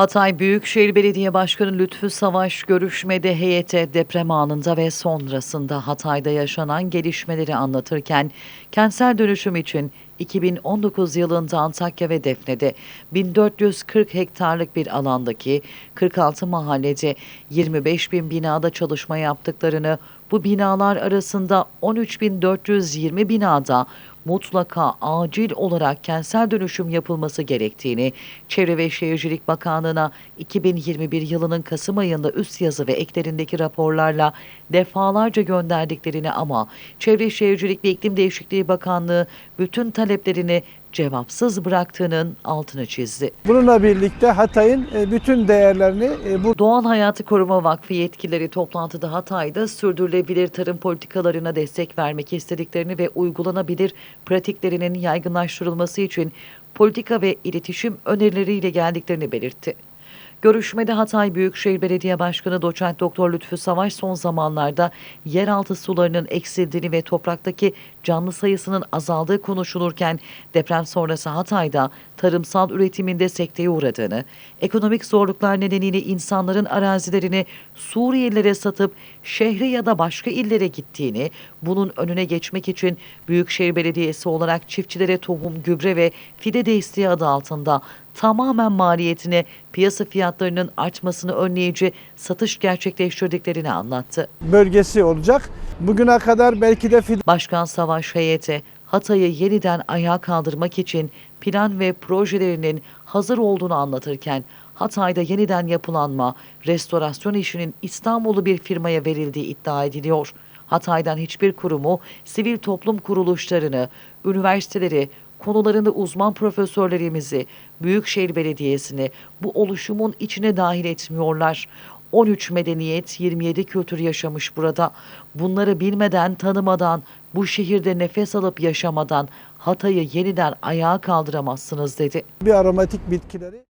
Hatay Büyükşehir Belediye Başkanı Lütfü Savaş görüşmede heyete deprem anında ve sonrasında Hatay'da yaşanan gelişmeleri anlatırken kentsel dönüşüm için 2019 yılında Antakya ve Defne'de 1440 hektarlık bir alandaki 46 mahallede 25 bin binada çalışma yaptıklarını, bu binalar arasında 13.420 binada mutlaka acil olarak kentsel dönüşüm yapılması gerektiğini, Çevre ve Şehircilik Bakanlığı'na 2021 yılının Kasım ayında üst yazı ve eklerindeki raporlarla defalarca gönderdiklerini ama Çevre Şehircilik ve İklim Değişikliği Bakanlığı bütün taleplerini cevapsız bıraktığının altını çizdi. Bununla birlikte Hatay'ın e, bütün değerlerini e, bu Doğal Hayatı Koruma Vakfı yetkilileri toplantıda Hatay'da sürdürülebilir tarım politikalarına destek vermek istediklerini ve uygulanabilir pratiklerinin yaygınlaştırılması için politika ve iletişim önerileriyle geldiklerini belirtti. Görüşmede Hatay Büyükşehir Belediye Başkanı Doçent Doktor Lütfü Savaş son zamanlarda yeraltı sularının eksildiğini ve topraktaki canlı sayısının azaldığı konuşulurken deprem sonrası Hatay'da tarımsal üretiminde sekteye uğradığını, ekonomik zorluklar nedeniyle insanların arazilerini Suriyelilere satıp şehre ya da başka illere gittiğini, bunun önüne geçmek için Büyükşehir Belediyesi olarak çiftçilere tohum, gübre ve fide desteği adı altında tamamen maliyetine piyasa fiyatlarının artmasını önleyici satış gerçekleştirdiklerini anlattı. bölgesi olacak. Bugüne kadar belki de Başkan Savaş heyeti Hatay'ı yeniden ayağa kaldırmak için plan ve projelerinin hazır olduğunu anlatırken Hatay'da yeniden yapılanma, restorasyon işinin İstanbul'u bir firmaya verildiği iddia ediliyor. Hatay'dan hiçbir kurumu, sivil toplum kuruluşlarını, üniversiteleri, konularında uzman profesörlerimizi, Büyükşehir Belediyesi'ni bu oluşumun içine dahil etmiyorlar. 13 medeniyet, 27 kültür yaşamış burada. Bunları bilmeden, tanımadan, bu şehirde nefes alıp yaşamadan Hatay'ı yeniden ayağa kaldıramazsınız dedi. bir aromatik bitkileri